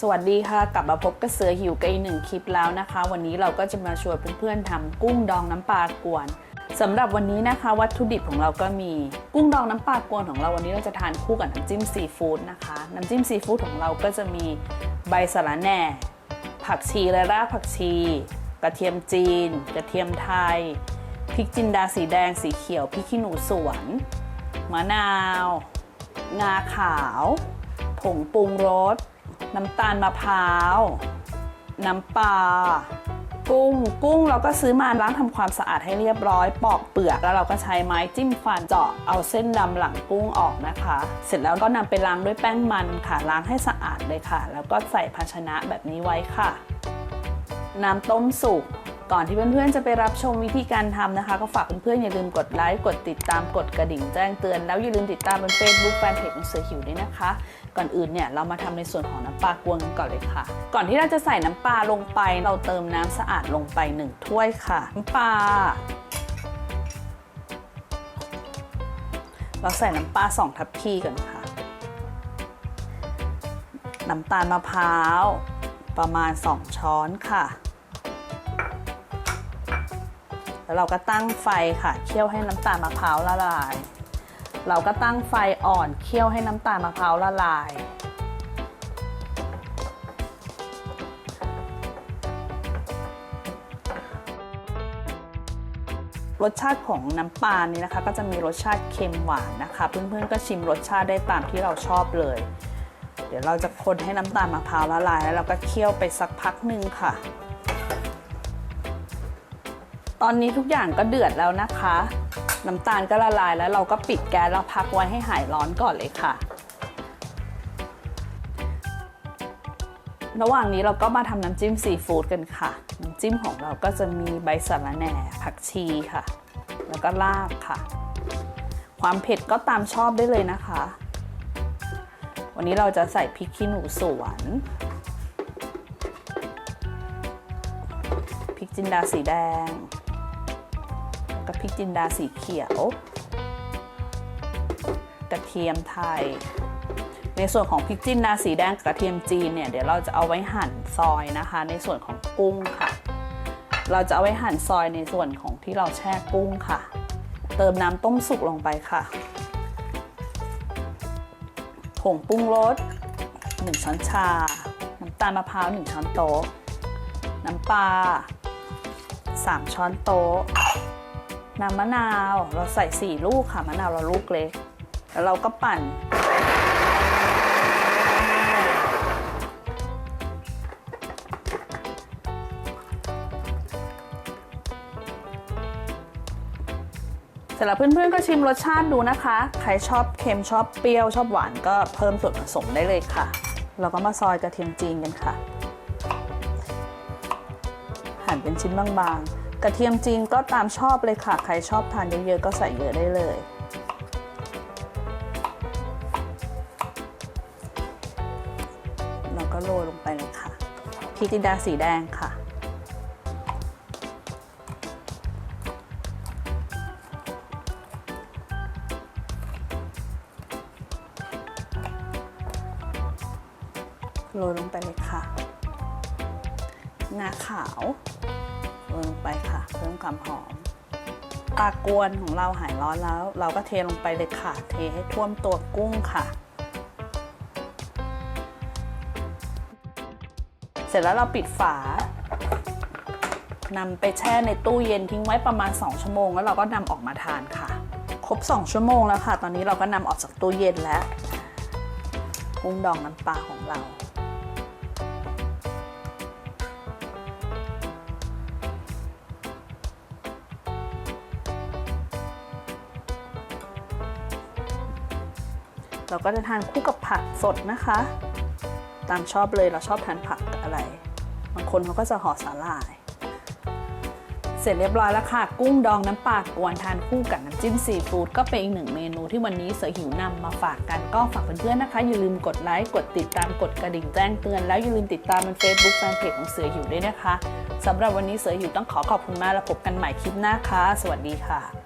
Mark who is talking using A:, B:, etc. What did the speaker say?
A: สวัสดีค่ะ กลับมาพบกับเสือหิวกับอีกหนึ่งคลิปแล้วนะคะ วันนี้เราก็จะมาชวนเพื่อนๆทำกุ้งดองน้ำปลากวนสำหรับวันนี้นะคะ วัตถุดิบของเราก็มีกุ้งดองน้ำปลากวนของเราวันนี้เราจะทานคู่กับน้ำจิ้มซีฟู้ดนะคะ น้ำจิ้มซีฟู้ดของเราก็จะมีใบสะระแหน่ ผักชีและรากผักชี กระเทียมจีน กระเทียมไทยพริกจินดาสีแดงสีเขียวพริกขี้หนูสวนมะนาว งาขาว ผงปรุงรส น้ำตาลมะพร้าว น้ำปลากุ้ง กุ้งเราก็ซื้อมาล้างทำความสะอาดให้เรียบร้อยปอกเปลือกแล้วเราก็ใช้ไม้จิ้มฟันเจาะเอาเส้นดำหลังกุ้งออกนะคะ เสร็จแล้วก็นำไปล้างด้วยแป้งมันค่ะล้างให้สะอาดเลยค่ะ แล้วก็ใส่ภาชนะแบบนี้ไว้ค่ะ น้ำต้มสุก ก่อนที่เพื่อนๆจะไปรับชมวิธีการทำนะคะ ก็ฝากเพื่อนๆอย่าลืมกดไลค์กดติดตามกดกระดิ่งแจ้งเตือน แล้วอย่าลืมติดตามบน Facebook แฟนเพจของเสือหิวด้วยนะคะ ก่อนอื่นเนี่ยเรามาทำในส่วนของน้ำปลากวนกันก่อนเลยค่ะ ก่อนที่เราจะใส่น้ำปลาลงไป เราเติมน้ำสะอาดลงไป 1 ถ้วยค่ะน้ำปลาเราใส่น้ำปลา2ทัพพีก่อนค่ะ น้ำตาลมะพร้าว ประมาณ 2 ช้อนค่ะ แล้วเราก็ตั้งไฟค่ะเคี่ยวให้น้ำตาลมะพร้าวละลาย เราก็ตั้งไฟอ่อนเคี่ยวให้น้ำตาลมะพร้าวละลาย รสชาติของน้ำปลานี่นะคะ ก็จะมีรสชาติเค็มหวานนะคะ เพื่อนๆก็ชิมรสชาติได้ตามที่เราชอบเลย เดี๋ยวเราจะคนให้น้ำตาลมะพร้าวละลาย แล้วเราก็เคี่ยวไปสักพักหนึ่งค่ะ ตอนนี้ทุกอย่างก็เดือดแล้วนะคะ น้ำตาลก็ละลายแล้วเราก็ปิดแก๊สแล้วพักไว้ให้หายร้อนก่อนเลยค่ะ ระหว่างนี้เราก็มาทำน้ำจิ้มซีฟู้ดกันค่ะ น้ำจิ้มของเราก็จะมีใบสะระแหน่ผักชีค่ะ แล้วก็รากค่ะ ความเผ็ดก็ตามชอบได้เลยนะคะ วันนี้เราจะใส่พริกขี้หนูสวนพริกจินดาสีแดง กับพริกจินดาสีเขียว กระเทียมไทย ในส่วนของพริกจินดาสีแดงกระเทียมจีนเนี่ยเดี๋ยวเราจะเอาไว้หั่นซอยนะคะ ในส่วนของกุ้งค่ะ เราจะเอาไว้หั่นซอยในส่วนของที่เราแช่กุ้งค่ะ เติมน้ำต้มสุกลงไปค่ะผงปรุงรส1ช้อนชา น้ำตาลมะพร้าว 1 ช้อนโต๊ะ น้ำปลา3 ช้อนโต๊ะ น้ำมะนาว เราใส่ 4 ลูกค่ะมะนาวเราลูกเล็ก แล้วเราก็ปั่น เสร็จแล้วเพื่อนๆก็ชิมรสชาติดูนะคะ ใครชอบเค็มชอบเปรี้ยวชอบหวานก็เพิ่มส่วนผสมได้เลยค่ะ เราก็มาซอยกระเทียมจีนกันค่ะ หั่นเป็นชิ้นบางๆ กระเทียมจีนก็ตามชอบเลยค่ะ ใครชอบทานเยอะๆก็ใส่เยอะได้เลย แล้วก็โรยลงไปเลยค่ะพริกจินดาสีแดงค่ะโรยลงไปเลยค่ะ งาขาว ลงไปค่ะ เพิ่มความหอมปลากวนของเราหายร้อนแล้ว เราก็เทลงไปเลยค่ะ เทให้ท่วมตัวกุ้งค่ะ เสร็จแล้วเราปิดฝานำไปแช่ในตู้เย็นทิ้งไว้ประมาณ 2 ชั่วโมง แล้วเราก็นำออกมาทานค่ะ ครบ 2 ชั่วโมงแล้วค่ะ ตอนนี้เราก็นำออกจากตู้เย็นแล้ว กุ้งดองน้ำปลาของเรา เราก็จะทานคู่กับผักสดนะคะ ตามชอบเลยเราชอบทานผักอะไร บางคนเขาก็จะห่อสาหร่าย เสร็จเรียบร้อยแล้วค่ะ กุ้งดองน้ำปลากวนทานคู่กับน้ำจิ้มซีฟู้ดก็เป็นอีกหนึ่งเมนูที่วันนี้เสือหิวนำมาฝากกันก็ฝากเพื่อนๆนะคะ อย่าลืมกดไลค์กดติดตามกดกระดิ่งแจ้งเตือนแล้วอย่าลืมติดตามบน Facebook แฟนเพจของเสือหิวด้วยนะคะสำหรับวันนี้เสือหิวต้องขอขอบคุณมากแล้วพบกันใหม่คลิปหน้าค่ะสวัสดีค่ะ